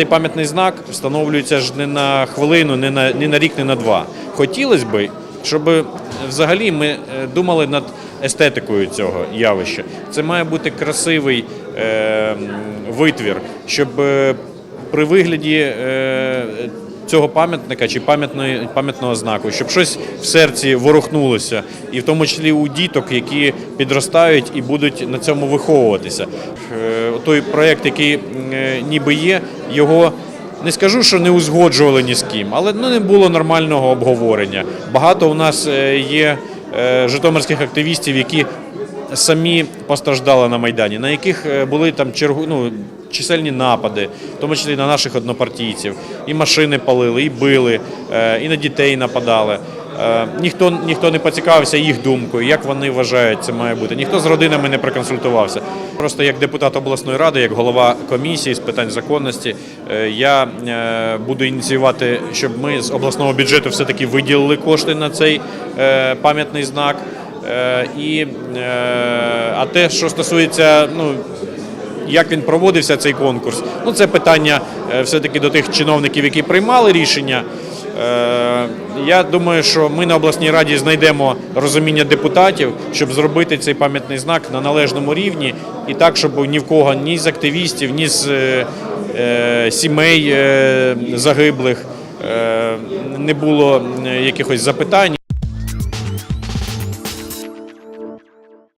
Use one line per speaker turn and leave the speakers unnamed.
цей пам'ятний знак встановлюється ж не на хвилину, не на, не на рік, не на два. Хотілося б, щоб взагалі ми е, думали над естетикою цього явища. Це має бути красивий е, витвір, щоб е, при вигляді е, цього пам'ятника чи пам'ятної пам'ятного знаку, щоб щось в серці ворухнулося, і в тому числі у діток, які підростають і будуть на цьому виховуватися. Е, Той проєкт, який е, ніби є, його. Не скажу, що не узгоджували ні з ким, але ну, не було нормального обговорення. Багато у нас е, є житомирських активістів, які самі постраждали на Майдані, на яких е, були там чергу, ну, чисельні напади, в тому числі на наших однопартійців. І машини палили, і били, е, і на дітей нападали. Е, Ніхто, ніхто не поцікавився їх думкою, як вони вважають, це має бути. Ніхто з родинами не проконсультувався. Просто як депутат обласної ради, як голова комісії з питань законності, я буду ініціювати, щоб ми з обласного бюджету все-таки виділили кошти на цей пам'ятний знак. Е, І, е, а те, що стосується, ну, як він проводився цей конкурс, ну це питання е, все-таки до тих чиновників, які приймали рішення. Я думаю, що ми на обласній раді знайдемо розуміння депутатів, щоб зробити цей пам'ятний знак на належному рівні, і так, щоб ні в кого, ні з активістів, ні з сімей загиблих не було якихось запитань.